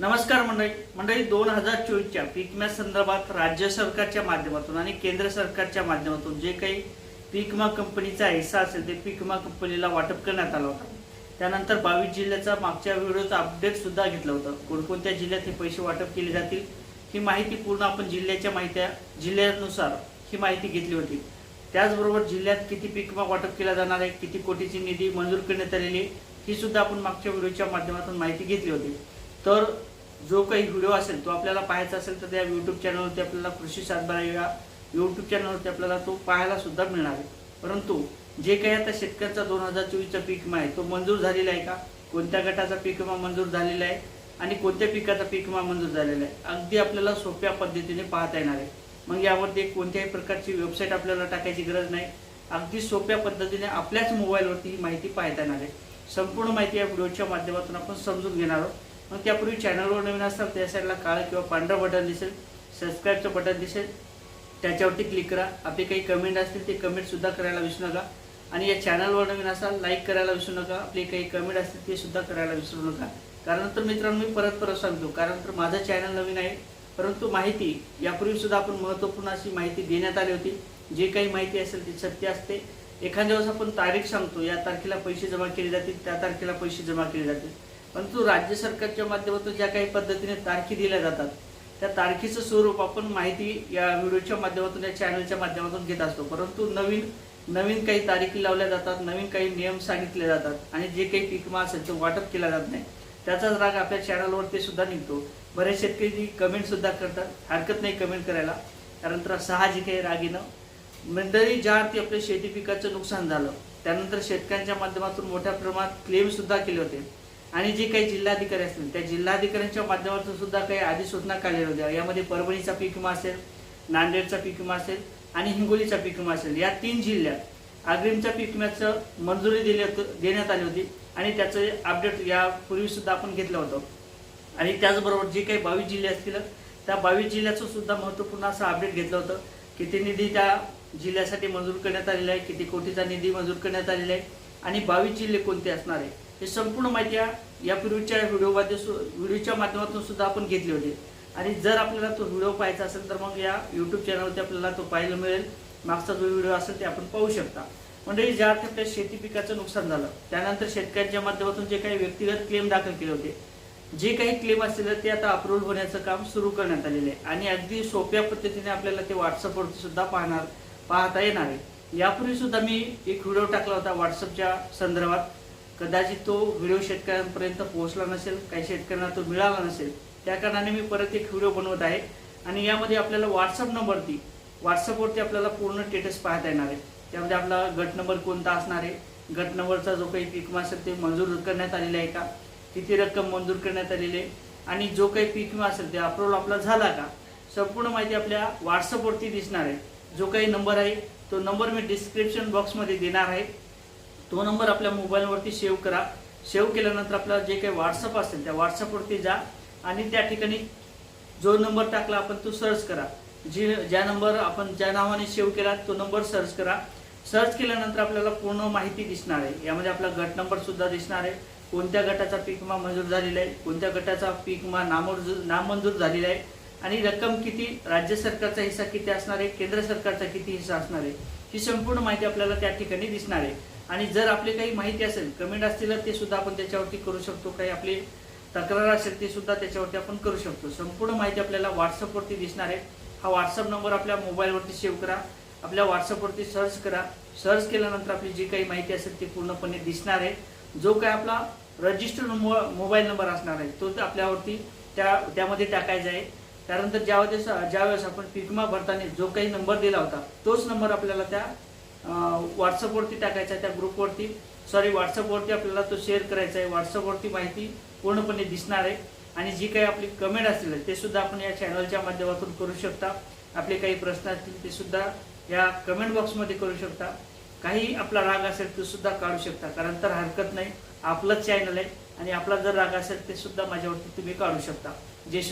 नमस्कार मंडळी. मंडळी दोन हजार चोवीसच्या पीक विम्या संदर्भात राज्य सरकारच्या माध्यमातून आणि केंद्र सरकारच्या माध्यमातून जे काही पीक विमा कंपनीचा हिस्सा असेल ते पीक विमा कंपनीला वाटप करण्यात आला होता. त्यानंतर बावीस जिल्ह्याचा मागच्या व्हिडिओचा अपडेट सुद्धा घेतलं होतं. कोणकोणत्या जिल्ह्यात हे पैसे वाटप केले जातील ही माहिती पूर्ण आपण जिल्ह्याच्या माहित्या जिल्ह्यानुसार ही माहिती घेतली होती. त्याचबरोबर जिल्ह्यात किती पीक विमा वाटप केला जाणार आहे किती कोटीची निधी मंजूर करण्यात आलेली ही सुद्धा आपण मागच्या व्हिडिओच्या माध्यमातून माहिती घेतली होती. तर जो काही व्हिडिओ असेल तो आपल्याला पाहायचा असेल तर त्या यूट्यूब चॅनलवरती आपल्याला कृषी सातबारा या यूट्यूब चॅनलवरती आपल्याला तो पाहायला सुद्धा मिळणार आहे. परंतु जे काही आता शेतकऱ्याचा दोन हजार चोवीसचा पीक विमा आहे तो मंजूर झालेला आहे का? कोणत्या गटाचा पीक विमा मंजूर झालेला आहे? आणि कोणत्या पिकाचा पीक विमा मंजूर झालेला आहे? अगदी आपल्याला सोप्या पद्धतीने पाहता येणार आहे. मग यावरती कोणत्याही प्रकारची वेबसाईट आपल्याला टाकायची गरज नाही. अगदी सोप्या पद्धतीने आपल्याच मोबाईलवरती ही माहिती पाहता येणार आहे. संपूर्ण माहिती या व्हिडिओच्या माध्यमातून आपण समजून घेणार आहोत. मग त्यापूर्वी चॅनलवर नवीन असतात त्या साईडला काळं किंवा पांढरं बटन दिसेल सबस्क्राईबचं बटन दिसेल त्याच्यावरती क्लिक करा. आपले काही कमेंट असतील ते कमेंटसुद्धा करायला विसरू नका. आणि या चॅनलवर नवीन असाल लाईक करायला विसरू नका. आपले काही कमेंट असतील ते सुद्धा करायला विसरू नका. कारण तर मित्रांनो मी परत परत सांगतो. कारण तर माझं चॅनल नवीन आहे. परंतु माहिती यापूर्वीसुद्धा आपण महत्त्वपूर्ण अशी माहिती देण्यात आली होती. जे काही माहिती असेल ती सत्य असते. एखाद्या वेळेस आपण तारीख सांगतो. या तारखेला पैसे जमा केले जातील त्या तारखेला पैसे जमा केले जातील. परंतु राज्य सरकारच्या माध्यमातून ज्या काही पद्धतीने तारखी दिल्या जातात त्या तारखेचं स्वरूप आपण माहिती या व्हिडिओच्या माध्यमातून या चॅनलच्या माध्यमातून घेत असतो. परंतु नवीन नवीन काही तारीखी लावल्या जातात नवीन काही नियम सांगितले जातात आणि जे काही पीकमा असेल तो वाटप केला जात नाही. त्याचाच राग आपल्या चॅनलवरती सुद्धा निघतो. बरेच शेतकरी कमेंट सुद्धा करतात. हरकत नाही कमेंट करायला. कारण तर साहजिक आहे रागीनं मंडळी ज्या अर्थी आपल्या शेती पिकाचं नुकसान झालं त्यानंतर शेतकऱ्यांच्या माध्यमातून मोठ्या प्रमाणात क्लेम सुद्धा केले होते. आणि जे काही जिल्हाधिकारी असतील त्या जिल्हाधिकाऱ्यांच्या माध्यमातून सुद्धा काही अधिसूचना काढलेल्या होत्या. यामध्ये परभणीचा पीक विमा असेल नांदेडचा पीक विमा असेल आणि हिंगोलीचा पीक विमा असेल. या तीन जिल्ह्यात अग्रिमच्या पीक विम्याचं मंजुरी दिली देण्यात आली होती आणि त्याचं अपडेट यापूर्वी सुद्धा आपण घेतलं होतं. आणि त्याचबरोबर जे काही बावीस जिल्हे असतील त्या बावीस जिल्ह्याचं सुद्धा महत्त्वपूर्ण असं अपडेट घेतलं होतं किती निधी त्या जिल्ह्यासाठी मंजूर करण्यात आलेला आहे किती कोटीचा निधी मंजूर करण्यात आलेला आहे. आणि बावीस जिल्हे कोणते असणार आहे हे संपूर्ण माहिती यापूर्वीच्या व्हिडिओमध्ये सु व्हिडिओच्या माध्यमातून सुद्धा आपण घेतली होती. आणि जर आपल्याला तो व्हिडिओ पाहायचा असेल तर मग या यूट्यूब चॅनलवरती आपल्याला तो पाहायला मिळेल. मागचा जो व्हिडिओ असेल ते आपण पाहू शकता. म्हणजे ज्या अर्थी आपल्या शेती पिकाचं नुकसान झालं त्यानंतर शेतकऱ्यांच्या माध्यमातून जे काही व्यक्तिगत क्लेम दाखल केले होते जे काही क्लेम असतील ते आता अप्रूव्ह होण्याचं काम सुरू करण्यात आलेलं आहे. आणि अगदी सोप्या पद्धतीने आपल्याला ते व्हॉट्सअपवरती सुद्धा पाहणार पाहता येणार आहे. यापूर्वी सुद्धा मी एक व्हिडिओ टाकला होता व्हॉट्सअपच्या संदर्भात. कदाचित तो व्हिडिओ शेतकऱ्यांपर्यंत पोहोचला नसेल काही शेतकऱ्यांना तो मिळाला नसेल त्या कारणाने मी परत एक व्हिडिओ बनवत आहे. आणि यामध्ये आपल्याला व्हॉट्सअप नंबरती व्हॉट्सअपवरती आपल्याला पूर्ण स्टेटस पाहता येणार आहे. त्यामध्ये आपला गट नंबर कोणता असणार आहे? गट नंबरचा जो काही पीक विमा असेल ते मंजूर करण्यात आलेला आहे का? किती रक्कम मंजूर करण्यात आलेली आहे? आणि जो काही पीक विमा असेल ते अप्रूव्हल आपला झाला का? संपूर्ण माहिती आपल्या व्हॉट्सअपवरती दिसणार आहे. जो काही नंबर आहे तो नंबर मी डिस्क्रिप्शन बॉक्समध्ये देणार आहे. तो नंबर आपल्या मोबाईलवरती सेव्ह करा. सेव्ह केल्यानंतर आपल्याला जे काही व्हॉट्सअप असेल त्या व्हॉट्सअपवरती जा आणि त्या ठिकाणी जो नंबर टाकला आपण तो सर्च करा. जी ज्या नंबर आपण ज्या नावाने सेव्ह केला तो नंबर सर्च करा. सर्च केल्यानंतर आपल्याला पूर्ण माहिती दिसणार आहे. यामध्ये आपला गट नंबर सुद्धा दिसणार आहे. कोणत्या गटाचा पीक विमा मंजूर झालेला आहे? कोणत्या गटाचा पीक विमा नामंजूर नामंजूर झालेला आहे? आणि रक्कम किती? राज्य सरकारचा हिस्सा किती असणार आहे? केंद्र सरकारचा किती हिस्सा असणार आहे? ही संपूर्ण माहिती आपल्याला त्या ठिकाणी दिसणार आहे. आणि जर आपली काही माहिती असेल कमेंट असतील ते सुद्धा आपण त्याच्यावरती करू शकतो. काही आपली तक्रार असेल ते सुद्धा त्याच्यावरती आपण करू शकतो. संपूर्ण माहिती आपल्याला व्हॉट्सअपवरती दिसणार आहे. हा व्हॉट्सअप नंबर आपल्या मोबाईलवरती सेव्ह करा. आपल्या व्हॉट्सअपवरती सर्च करा. सर्च केल्यानंतर आपली जी काही माहिती असेल ती पूर्णपणे दिसणार आहे. जो काय आपला रजिस्टर्ड मोबाईल नंबर असणार आहे तो आपल्यावरती त्या त्यामध्ये टाकायचा आहे. त्यानंतर ज्यावेळेस ज्यावेळेस आपण पिकमा भरताना जो काही नंबर दिला होता तोच नंबर आपल्याला त्या व्हॉट्सअपवरती टाकायचा आहे त्या ग्रुपवरती. सॉरी व्हॉट्सअपवरती आपल्याला तो शेअर करायचा आहे. व्हॉट्सअपवरती माहिती पूर्णपणे दिसणार आहे. आणि जी काही आपली कमेंट असतील ते सुद्धा आपण या चॅनलच्या माध्यमातून करू शकता. आपले काही प्रश्न असतील ते सुद्धा या कमेंट बॉक्समध्ये करू शकता. काही आपला राग असेल तो सुद्धा काढू शकता. कारण तर हरकत नाही. आपलंच चॅनल आहे. आणि आपला जर राग असेल ते सुद्धा माझ्यावरती तुम्ही काढू शकता. जे